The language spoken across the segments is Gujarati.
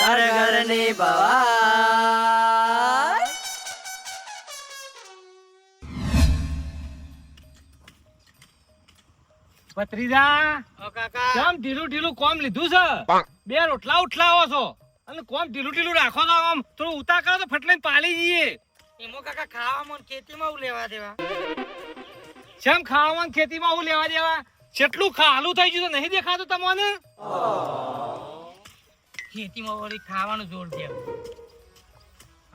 ઘર ઘરની ભવાઈ ભત્રીજા કેમ ઢીલું ઢીલું કોમ લીધું છે? બે રોટલા ઉઠલાવો છો. અને કોમ ઢીલું ઢીલું રાખો તો આમ. થોડું ઉતાર કરો તો ફટલાઈને પાલી જઈએ. એમાં કાકા ખાવામાં ખેતીમાં હું લેવા દેવા? જેમ ખાવામાં ખેતીમાં હું લેવા દેવા જેટલું ખાલું થઈ ગયું તો નહીં દેખાતું તમને? ખેતીમાં વળી ખાવાનું જોર દે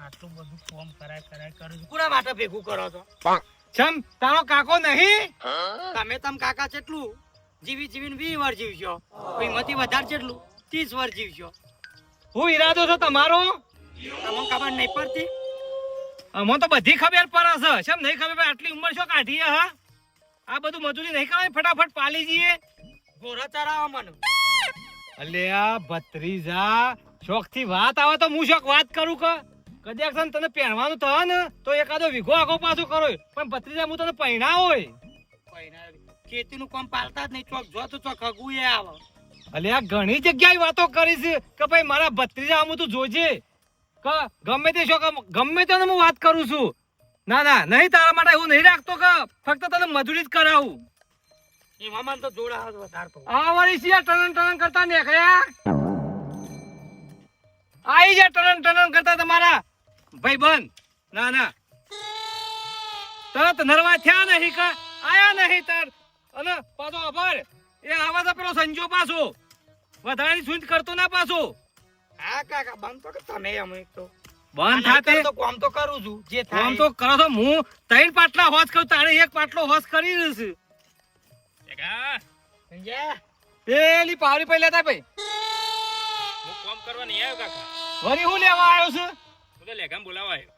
આટલું બધું કોમ કરાય કરાય કરું છું. કોના માટે ભેગું કરો છો? છમ તારો કાકો નહીં? તમે તમ કાકા જેટલું જીવી જીવીને વીસ વર્ષ જીવશો. મતી વધારે જેટલું ત્રીસ વાર જીવશો. હું ઈરાદો છો તમારો? તમને ખબર નહીં પડતી. અમને તો બધી ખબર પડે છે. છમ નહીં ખબર આટલી ઉંમર છો કાઢી હા? આ બધું મજૂરી નહીં કરવાની? ફટાફટ પાલી જઈએ. ગોરા ચરાવવા મને. અલ્યા ભત્રીજા શોખથી વાત આવે તો હું શોખ વાત કરું કે. કદાચ તને પહેરવાનું થવા ને તો એકાદો વીઘો આગો પાછો કરો. પણ ભત્રીજા હું તને પહેણા હોય. ખેતીનું કામ પાલતા જ નહીં ચોક જો તો ચોક હગું એ આવે અલ્યા ઘણી જગ્યાએ વાતો કરી છે કે ભાઈ મારા ભત્રીજા આમ તું જોજે. કે ગમે તે શોખ ગમે તેને હું વાત કરું છું. ના ના નહીં તારા માટે હું નહીં રાખતો કે ફક્ત તને મજૂરી જ કરાવું. એમાં તો જોડા હાથ વધારે તો આ વાળી સિયા ટનન ટનન કરતા નીકળ્યા આઈ જા ટનન ટનન કરતા તમારા ભાઈ ના ના. તરત નરવા થયા નહીં કે? આયા નહીં તાર. અને પાછો આભાર. એ આવા તો પેલો સંજો પાછો. વધારાની સુંદ કરતો ના પાછો. હા કાકા બંધ તો તમે અમે એક તો. બંધ થાતે? તો કામ તો કરું છું જે થાય. તો કરો તો હું ત્રણ પાટલા હોશ કરું તારે એક પાટલો હોશ કરી સમજ્યા? પેલી પાવડી પહેલા લેતા ભાઈ હું કામ કરવા નહીં આવ્યો કાકા. વરી હું લેવા આવ્યો છું? હું તો લેગામ બોલાવા આવ્યો.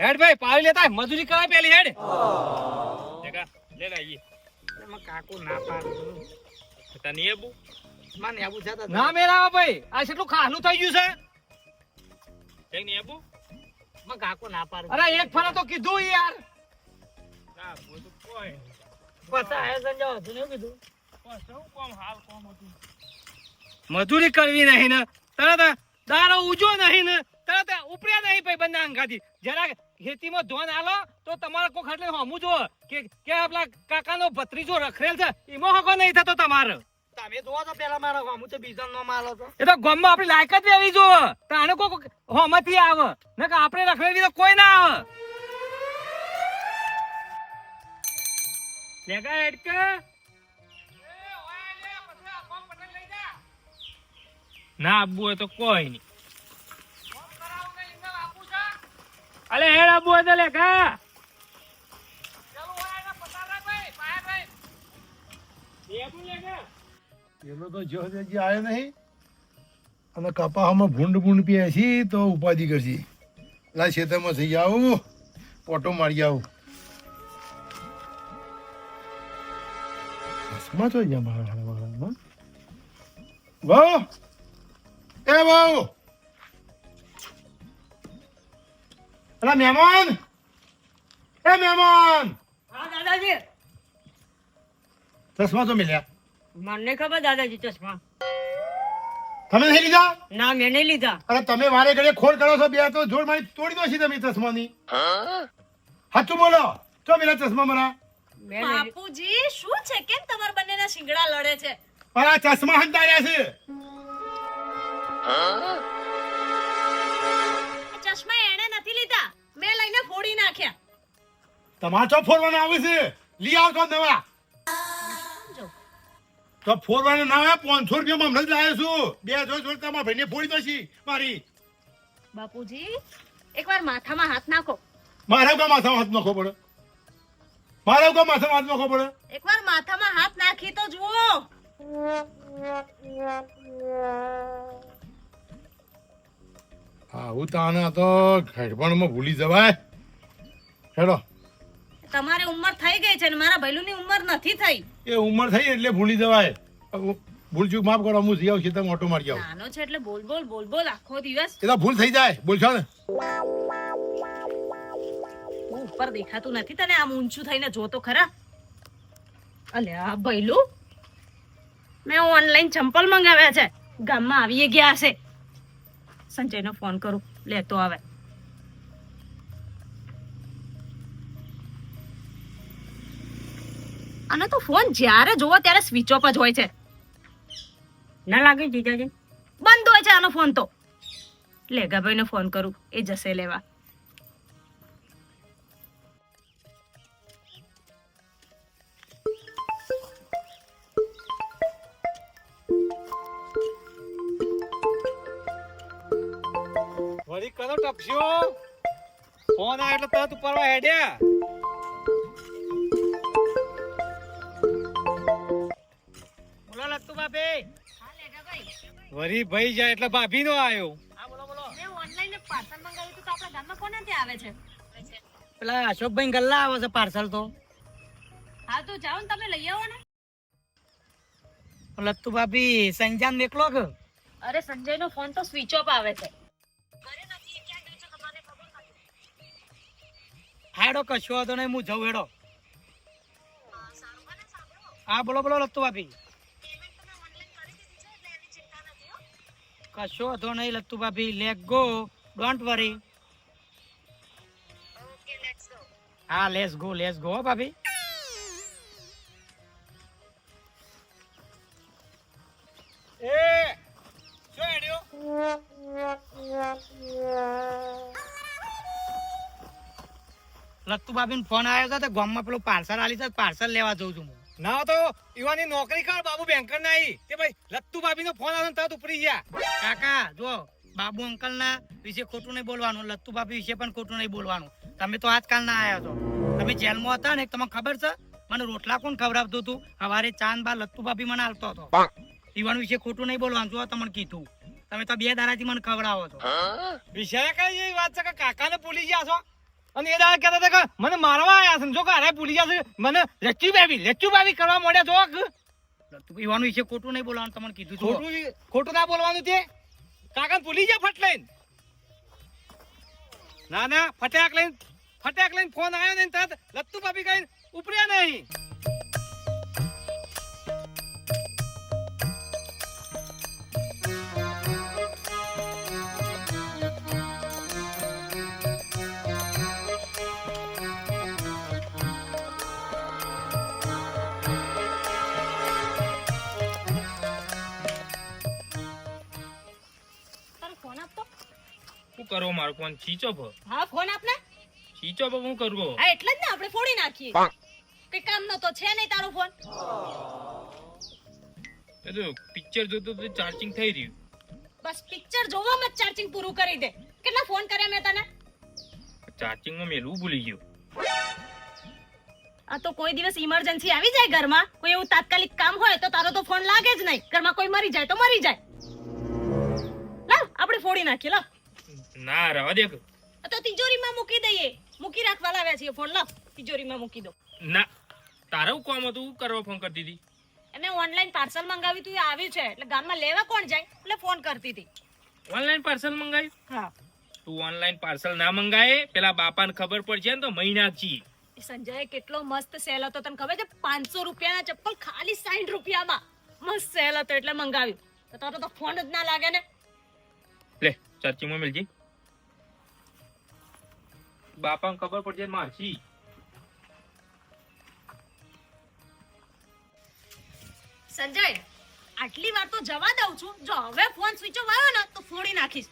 હેડ ભાઈ પાવડી લેતા મજૂરી કરાય પેલી હેડ. લેગા લે લઈ એમાં કાકુ ના પાડું. તને નહીં આબુ? મને આવું જતા ના મેળાવા ભાઈ. આ કેટલું ખાલું થઈ ગયું છે? કઈ નહીં આવું માં કાકુ ના પાડું. અરે એક ફરા તો કીધું યાર. ના બોલ તો કોઈ મજૂરી કરવી નહીં ને. તરત દારો ઉજો નહીં ને. તરત ઉપર્યા નહીં ભાઈ બંને અંગાથી જરા ખેતીમાં ધોન આલો તો તમારે કોક એટલે હમું જો કે કે આપલા કાકાનો ભત્રીજો રખરેલ છે એમાં હકો નહીં થતો તમારે. તમે જોવો તો પેલા મારા હું તો બીજા નો માલો તો. એ તો ગામમાં આપણી લાયકાત લેવી જો તાણે કોક હોમાંથી આવે. ને કે આપણે રખડેલી તો કોઈ ના આવે. લેગા હેડકે ના આબુ હોય તો કોઈ નહીં. અલે હેડ આબુ હોય તો લેખા પેલો તો જો હજી આવ્યો નહીં. અને હમણાં ભૂંડ ભૂંડ પીએ છીએ તો ઉપાધિ કરશે. લા ખેતરમાં થઈ આવું, પોટો મારી આવું. હસમાં તો જા મારા હારા મારામાં. વહુ, એ વહુ અલા મહેમાન એ મહેમાન હા દાદાજી ચશ્મા તો મિલ્યા મને ખબર દાદાજી ચશ્મા તમે નહીં લીધા ના મેં નહીં લીધા અરે તમે મારે ઘરે ખોડ કરો છો બે તો જોડ મારી તોડી દો છે તમે ચશ્માની સાચું બોલો તો પેલા ચશ્મા મારા. બાપુજી શું છે? કેમ તમાર બંનેના શિંગડા લડે છે? મારા ચશ્મા હંતાર્યા છે. ચશ્મા એણે નથી લીધા. મેં લઈને ફોડી નાખ્યા. તમાચો ફોડવાનો આવે છે. લઈ આવતો નવા. તો ફોરવાના ના આવે પાંચસો રૂપિયામાં હમણાં જ લાવ્યો છું. બે જો જોડ તમારા ભાઈને ફોડી દોશી છી મારી. બાપુજી એકવાર માથામાં હાથ નાખો. મારા માથામાં હાથ નાખો પડે. મારા કા માથામાં હાથ પડે. એકવાર માથામાં હાથ નાખી તો જુઓ. આવું તાના તો ઘડપણમાં ભૂલી જવાય. હેડો. તમારી ઉંમર થઈ ગઈ છે ને મારા ભૈલુની ઉંમર નથી થઈ. એ ઉંમર થઈ એટલે ભૂલી જવાય. ભૂલ ચૂક માફ કરો હું જીવ ખેતરમાં ઓટો મારી આવું. નાનો છે એટલે બોલ બોલ બોલ બોલ આખો દિવસ. એ તો ભૂલ થઈ જાય. બોલશો ને? ઉપર દેખાતું નથી તને આમ ઊંચું થઈને જોતો ખરા? અલ્યા ભૈલું મેં ઓનલાઈન ચંપલ મંગાવ્યા છે. ગામમાં આવીએ ગયા હશે સંજયનો ફોન કરું. લેતો આવે. અને તો ફોન જ્યારે જોવો ત્યારે સ્વિચ ઓફ જ હોય છે. ના લાગે જીજાજી? બંધ હોય છે આનો ફોન તો. લેગાભાઈને ફોન કરું. એ જશે લેવા. વળી ફોન આવે એટલે તરત ઉપરવા હેડ્યા. બોલો લગતું બાપે. વરી ભાઈ જાય એટલે ભાભી નો આવ્યો હા બોલો બોલો. મેં ઓનલાઈન પાર્સલ મંગાવ્યું હતું તો આપણા ગામમાં કોને ત્યાં આવે છે? પેલા અશોકભાઈ ગલ્લા આવે છે પાર્સલ તો. હા તો જાઓ ને તમે લઈ આવો ને. લત્તુ ભાભી સંજાન મેકલો કે? અરે સંજયનો ફોન તો સ્વિચ ઓફ આવે છે. હાડો કશો વાંધો નહીં હું જઉં હેડો. હા બોલો બોલો લત્તુ ભાભી. કશો વાંધો નહીં લત્તુ ભાભી લેટ ગો ડોન્ટ વરી હા લેસ ગો લેસ ગો ભાભી. ભાભી ફોન આવ્યો હતો ગામમાં પેલું પાર્સલ આલી છે પાર્સલ લેવા જઉં છું હું. ના તો યુવાની નોકરી કર બાબુ બેંકર ના આવી તે ભાઈ લત્તુ ભાભી નો ફોન આવ્યો તરત ઉપરી ગયા. કાકા જો બાબુ અંકલ ના વિશે ખોટું નહીં બોલવાનું લત્તુ ભાભી વિશે પણ ખોટું નહીં બોલવાનું. તમે તો આજકાલ ના આવ્યા છો. તમે જેલમાં હતા ને તમને ખબર છે? મને રોટલા કોણ ખવડાવતું હતું? સવારે ચાંદ બા લત્તુ ભાભી મને હાલતો હતો. યુવાન વિશે ખોટું નહીં બોલવાનું જો તમને કીધું. તમે તો બે દાડાથી મને ખવડાવો છો. વિષય કઈ વાત છે કે કાકાને ભૂલી ગયા છો? અને એ દાદા કહેતા હતા કે મને મારવા આવ્યા સમજો કે અરે ભૂલી જશે છે. મને લચ્ચુ બેબી લચ્ચુ બેબી કરવા મળ્યા જો લત્તુ વિશે ખોટું નહીં બોલવાનું તમને કીધું ખોટું ખોટું ના બોલવાનું તે. કાકા ભૂલી જા ફટ લઈને. ના ના ફટાક લઈને ફટાક લઈને ફોન આવ્યો ને તરત લત્તુ ભાભી કઈ ઉપડ્યા નહીં. શું કરવો મારો ફોન? ખીચો ભ. હા ફોન આપને? ખીચો ભ હું કરવો? હા એટલે જ ને આપણે ફોડી નાખીએ. કઈ કામ નો તો છે નહીં તારો ફોન? એ તો પિક્ચર જોતો તો ચાર્જિંગ થઈ રહ્યું. બસ પિક્ચર જોવામાં જ ચાર્જિંગ પૂરું કરી દે. કેટલા ફોન કર્યા મેં તને? ચાર્જિંગમાં મેલું ભૂલી ગયો. આ તો કોઈ દિવસ ઇમરજન્સી આવી જાય ઘરમાં. કોઈ એવું તાત્કાલિક કામ હોય તો તારો તો ફોન લાગે જ નહીં. ઘરમાં કોઈ મરી જાય તો મરી જાય. લાવ આપણે ફોડી નાખીએ લાવ. ના રવા દે તો. તિજોરીમાં મૂકી દઈએ. મૂકી રાખવા લાવ્યા છીએ. ફોન લાવ તિજોરીમાં મૂકી દો. ના તારું કામ હતું? કરવા ફોન કરતી હતી. મેં ઓનલાઈન પાર્સલ મંગાવ્યું હતું એ આવ્યું છે. એટલે ગામમાં લેવા કોણ જાય? એટલે ફોન કરતી હતી. ઓનલાઈન પાર્સલ મંગાવ્યું? હા. તું ઓનલાઈન પાર્સલ ના મંગાય પેલા બાપાને ખબર પડશે ને તો મહિના એ સંજય કેટલો મસ્ત સેલ હતો. તને ખબર છે? પાંચસો રૂપિયાના ચપ્પલ ખાલી સાઠ રૂપિયામાં મસ્ત સેલ હતો. એટલે મંગાવ્યું. તો તારો તો ફોન જ ના લાગે ને. લે ચાર્જિંગમાં મેલજી બાપાને ખબર પડશે મારશી સંજય આટલી વાર તો જવા દઉં છું. જો હવે ફોન સ્વિચ ઓફ આવ્યો ને તો ફોડી નાખીશ.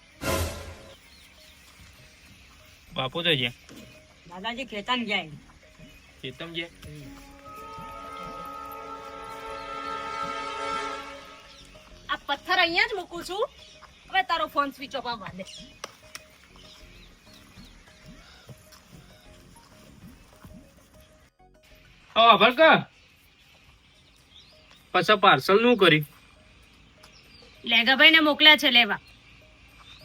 બાપુ તો છે દાદાજી કેતન જાય કેતન છે આ પથ્થર અહીંયા જ મૂકું છું. હવે તારો ફોન સ્વિચ ઓફ આવવા દે. હા ભરકા પાછા પાર્સલનું કરી. લેગાભાઈ ને મોકલ્યા છે લેવા.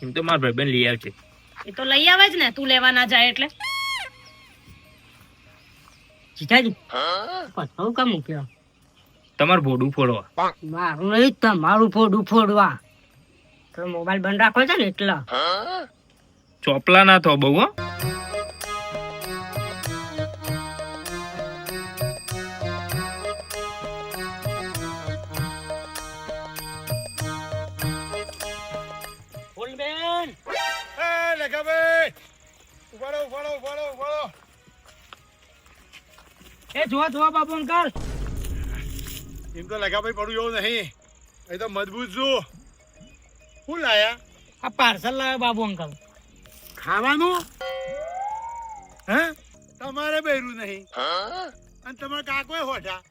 એમ તો મારા ભાઈબંધ લઈ આવશે એ તો લઈ આવે જ ને તું લેવા ના જાય એટલે. જીજાજી પથ્થર કામ મૂક્યો? તમારું ભોડું ફોડવા. મારું નહીં તમારું ભોડું ફોડવા. તો મોબાઈલ બંધ રાખો છે ને એટલા. ચોપલા ના થો બહુ હો. એ જોવા જોવા બાબુ અંકલ. એમ તો લગા પડું એવું નહીં. એ તો મજબૂત છું શું લાયા? આ પાર્સલ લાવ્યો બાબુ અંકલ. ખાવાનું? હે? તમારે બૈરું નહીં. અને તમારા કાકોએ હોઠા.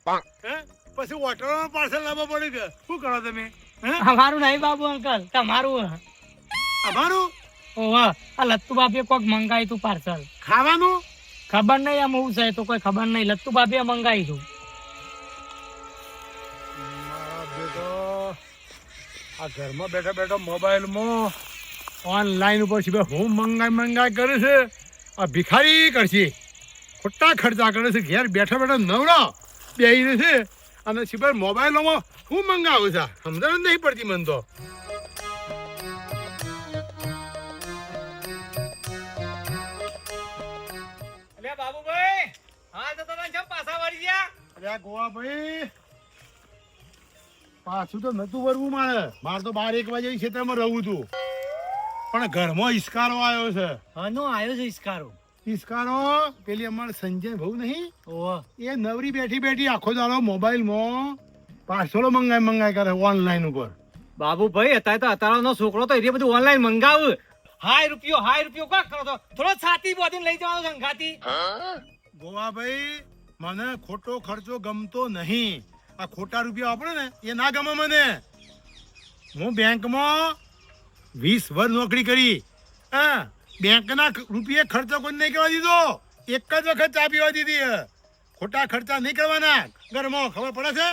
હે? પછી હોટલો પાર્સલ લાવવા પડ્યું કે? શું કરો તમે? હે? અમારું નહીં બાબુ અંકલ. તમારું અમારું? ઓહ આ લત્તુ બાપીએ કોક મંગાવ્યું તું પાર્સલ ખાવાનું? ખબર નહીં આમ હું છે તો કોઈ ખબર નહીં. લત્તુ બાપીએ મંગાવ્યું તું. આ ઘરમાં બેઠા બેઠા મોબાઈલમાં ઓનલાઈન ઉપર છે હું મંગાઈ મંગાઈ કરે છે આ ભિખારી કરશે. ખોટા ખર્ચા કરે છે ઘેર બેઠા બેઠા નવરા બેહીને છે. અને સિવાય મોબાઈલોમાં હું મંગાવું છે. સમજણ નહીં પડતી મને તો. વળી ગયા અરે આ ગોવા ભાઈ પાછું તો નતું વરવું મારે. મારે તો બાર એક વાગે ક્ષેત્રમાં રહું તું પણ ઘરમાં ઈસ્કારો આવ્યો છે. હાનો આવ્યો છે ઇસ્કારો ઈસ્કારો? પેલી અમારે સંજય બહુ નહીં? ઓહ. એ નવરી બેઠી બેઠી આખો દાડો મોબાઈલમાં પાર્સલો મંગાઈ મંગાઈ કરે ઓનલાઈન ઉપર. બાબુ ભાઈ અત્યારે તો અત્યારનો છોકરો તો એ બધું ઓનલાઈન મંગાવ. હાય રૂપિયો હાય રૂપિયો કોક કરો તો. થોડો છાતી બોધીને લઈ જવાનો સંગાતી ગોવાભાઈ મને ખોટો ખર્ચો ગમતો નહીં. આ ખોટા રૂપિયા વાપરે ને એ ના ગમે મને. હું બેંકમાં વીસ વર્ષ નોકરી કરી. હા બેંકના રૂપિયે ખર્ચો કોઈ નહીં કરવા દીધો? એક જ વખત ચા પીવા દીધી ખોટા ખર્ચા નહીં કરવાના. ઘરમાં ખબર પડે છે?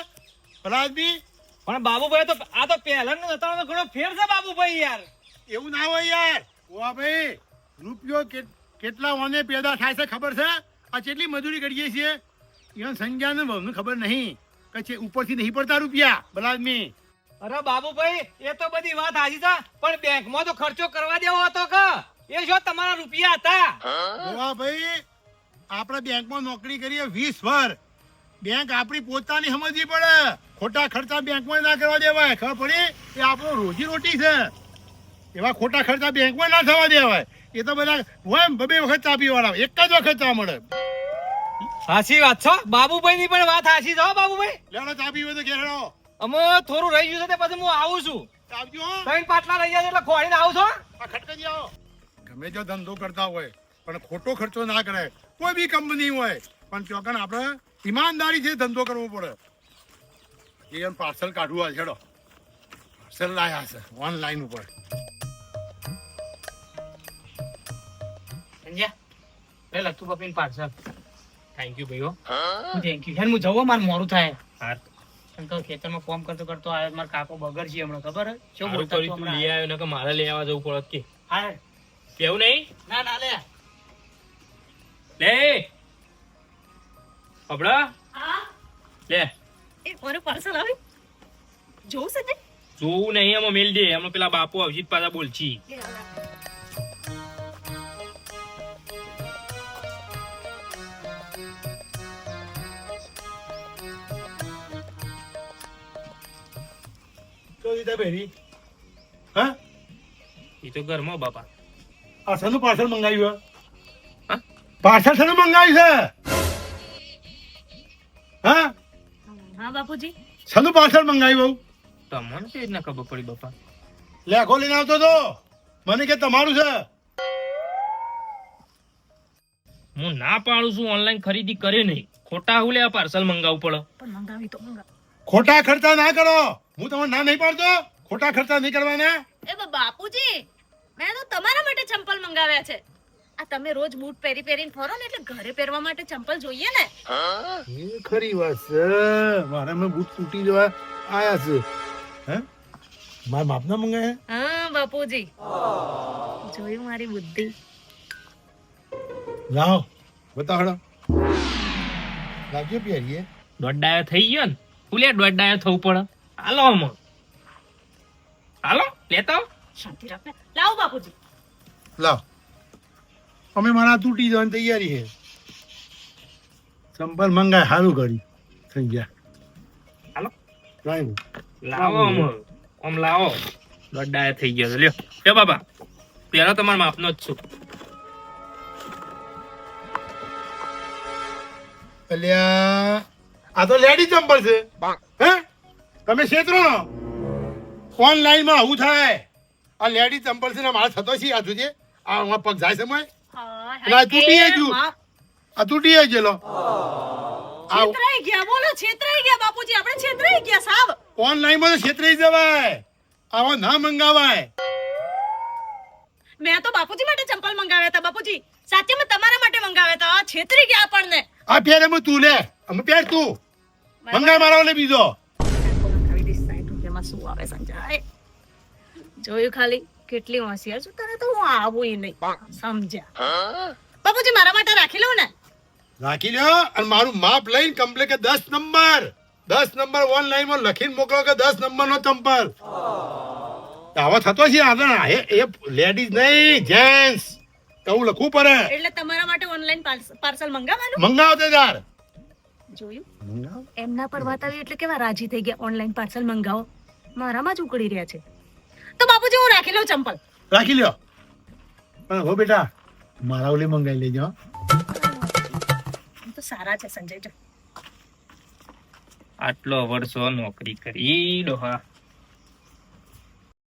ભલા આદમી પણ બાબુભાઈ તો આ તો પહેલા નો ઘણો ફેર છે બાબુભાઈ યાર. એવું ના હોય યાર. ગોવાભાઈ રૂપિયો કેટલા ઓને પેદા થાય છે ખબર છે? આ કેટલી મજૂરી કરીએ છીએ? એને સંજ્ઞાને વહુને ખબર નહીં. કે ઉપરથી નહીં પડતા રૂપિયા ભલા આદમી અરે બાબુભાઈ એ તો બધી વાત હાજી છે. પણ બેંકમાં તો ખર્ચો કરવા દેવો હતો કે? એ જો તમારા રૂપિયા હતા. ગોવાભાઈ આપણે બેંકમાં નોકરી કરીએ વીસ વર. બેંક આપણી પોતાની સમજવી પડે. ખોટા ખર્ચા બેંકમાં ના કરવા દેવાય. ખબર પડી? એ આપણો રોજી રોટી છે. એવા ખોટા ખર્ચા બેંકમાં ના થવા દેવાય. એ તો બધા હોય બબે વખત ચા પીવાના એક જ વખત ચા મળે. હાચી વાત છો? બાબુભાઈ ની પણ વાત હાચી છો બાબુભાઈ. લેડો ચા પીવો તો ઘેર હેડો. અમે થોડું રહી ગયું છે તે પછી હું આવું છું. આવજો હો. ત્રણ પાટલા રહી જાય એટલે ખોડીને આવું છો આ ખટકાજી આવો. ગમે જો ધંધો કરતા હોય પણ ખોટો ખર્ચો ના કરે કોઈ બી કંપની હોય પણ ચોકન આપણે ઈમાનદારી છે ધંધો કરવો પડે. એ પાર્સલ કાઢવું આ છેડો પાર્સલ લાયા છે ઓનલાઈન ઉપર. સમજ્યા? લે લખતું બાપીને પાર્સલ. થેન્ક યુ ભાઈઓ થેન્ક યુ હું જવું મારે મોડું થાય. હા તો ખેતરમાં ફોર્મ કરતો કરતો આવ્યો મારો કાકો બગર છે હમણાં ખબર હે? શું બોલતો તું લઈ આવ્યો ને કે મારે લઈ આવવા જવું પડત કે. હા કેવું નહીં? ના ના લે. લે. અબડા. હા? લે. એ મારું પાર્સલ આવ્યું જોવું છે જોવું નહીં એમાં મેલ દે. એમાં પેલા બાપુ આવશે જ પાછા બોલછી લે દીધા બેરી હા? એ તો ઘરમાં બાપા. આ શેનું પાર્સલ મંગાવ્યું હા? પાર્સલ શાનું મંગાવ્યું છે? હા? હા બાપુજી. શેનું પાર્સલ મંગાવ્યું? તમને કેવી રીતના ખબર પડી બાપા? લેખો લઈને આવતો તો. મને કે તમારું છે. હું ના પાડું છું ઓનલાઈન ખરીદી કરે નહીં. ખોટા હું લે પાર્સલ મંગાવવું પડે. પણ મંગાવી તો મંગાવ. ખોટા ખર્ચા ના કરો. હું તમને ના નહીં પાડતો. ખોટા ખર્ચા નહીં કરવાના. એ બા- બાપુજી મેં તો તમારા માટે ચંપલ મંગાવ્યા છે. આ તમે રોજ બૂટ પહેરી પહેરીને ફરો ને એટલે ઘરે પહેરવા માટે ચંપલ જોઈએ ને. એ ખરી વાત છે. મારે મેં બૂટ તૂટી જવા આયા છે. હે? મારા બાપના મંગાયા? હા બાપુજી. જોયું મારી બુદ્ધિ. લાવ બતાડો લાગ્યો પહેરીએ દોડાયો થઈ ગયો ને? હું લે દોડાયો થવું પડે. હાલો આમાં હાલો લેતો શાંતિ રાખને. લાવો બાપુજી. લાવ. અમે મારા તૂટી જવાની તૈયારી છે. ચંપલ મંગાય સારું કરી થઈ ગયા. હાલો. લાવ લાવો. આમાં આમ લાવો. દોડાયો થઈ ગયો છે. લ્યો. લ્યો બાબા. પહેલો તમારા માપનો જ છું. અલ્યા. આ તો લેડી ચંપલ છે. હે? તમે છેતરો ઓનલાઈનમાં આવું થાય. આ લેડી ચંપલ છે ને મારે થતો છે આ જોજે. આ હું પગ જાય છે મોય. આ તૂટી ગયું. આ? તૂટી ગયેલો. આ છેતરાઈ ગયા બોલો છેતરાઈ ગયા બાપુજી આપણે છેતરાઈ ગયા સાબ ઓનલાઈનમાં તો છેતરાઈ જવાય. આવા ના મંગાવાય. મેં તો બાપુજી માટે ચંપલ મંગાવ્યા હતા બાપુજી. સાચેમાં તમારા માટે મંગાવ્યા હતા. આ છેતરી ગયા આપણને. આ પહેરે એમ તું લે. અમે પહેર તું મંગાવ મારા ઓલે બીજો શું આવે સંજય જોયું ખાલી? કેટલી હોશિયાર છું તને તો હું આવું ય નહીં. સમજ્યા. બાપુજી મારા માટે રાખી લો ને? રાખી લ્યો અને મારું માપ લઈને કમ્પ્લેટ કે દસ નંબર. દસ નંબર ઓનલાઈનમાં લખીને મોકલો કે દસ નંબર નો ચંપલ આવા થતો છે આગળ એ એ લેડીઝ નહીં જેન્ટ્સ એવું લખવું પડે. એટલે તમારા માટે ઓનલાઈન પાર્સલ મંગાવવાનું? મંગાવો તે જોયું? એમના પર વાત આવી એટલે કેવા રાજી થઈ ગયા? ઓનલાઈન પાર્સલ મંગાવો. મારામાં જ ઉકળી રહ્યા છે. તો બાપુજી હું રાખી લઉં ચંપલ. રાખી લ્યો. પણ હો બેટા. મારા ઓલી મંગાવી લેજો તો સારા છે સંજય જો આટલો વર્ષો નોકરી કરી ડોહા.